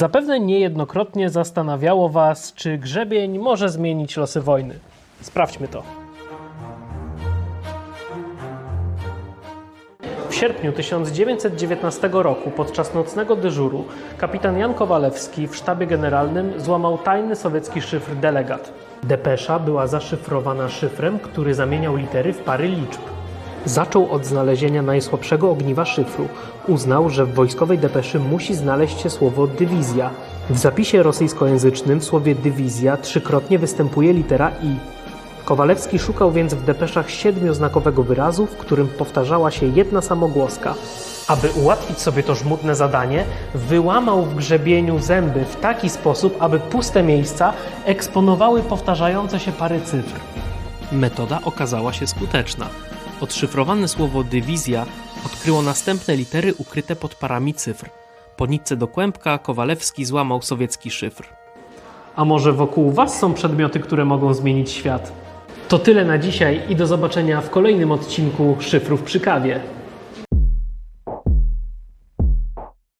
Zapewne niejednokrotnie zastanawiało Was, czy grzebień może zmienić losy wojny. Sprawdźmy to. W sierpniu 1919 roku podczas nocnego dyżuru kapitan Jan Kowalewski w sztabie generalnym złamał tajny sowiecki szyfr delegat. Depesza była zaszyfrowana szyfrem, który zamieniał litery w pary liczb. Zaczął od znalezienia najsłabszego ogniwa szyfru. Uznał, że w wojskowej depeszy musi znaleźć się słowo dywizja. W zapisie rosyjskojęzycznym w słowie dywizja trzykrotnie występuje litera i. Kowalewski szukał więc w depeszach siedmioznakowego wyrazu, w którym powtarzała się jedna samogłoska. Aby ułatwić sobie to żmudne zadanie, wyłamał w grzebieniu zęby w taki sposób, aby puste miejsca eksponowały powtarzające się pary cyfr. Metoda okazała się skuteczna. Odszyfrowane słowo dywizja odkryło następne litery ukryte pod parami cyfr. Po nitce do kłębka Kowalewski złamał sowiecki szyfr. A może wokół Was są przedmioty, które mogą zmienić świat? To tyle na dzisiaj i do zobaczenia w kolejnym odcinku Szyfrów przy kawie.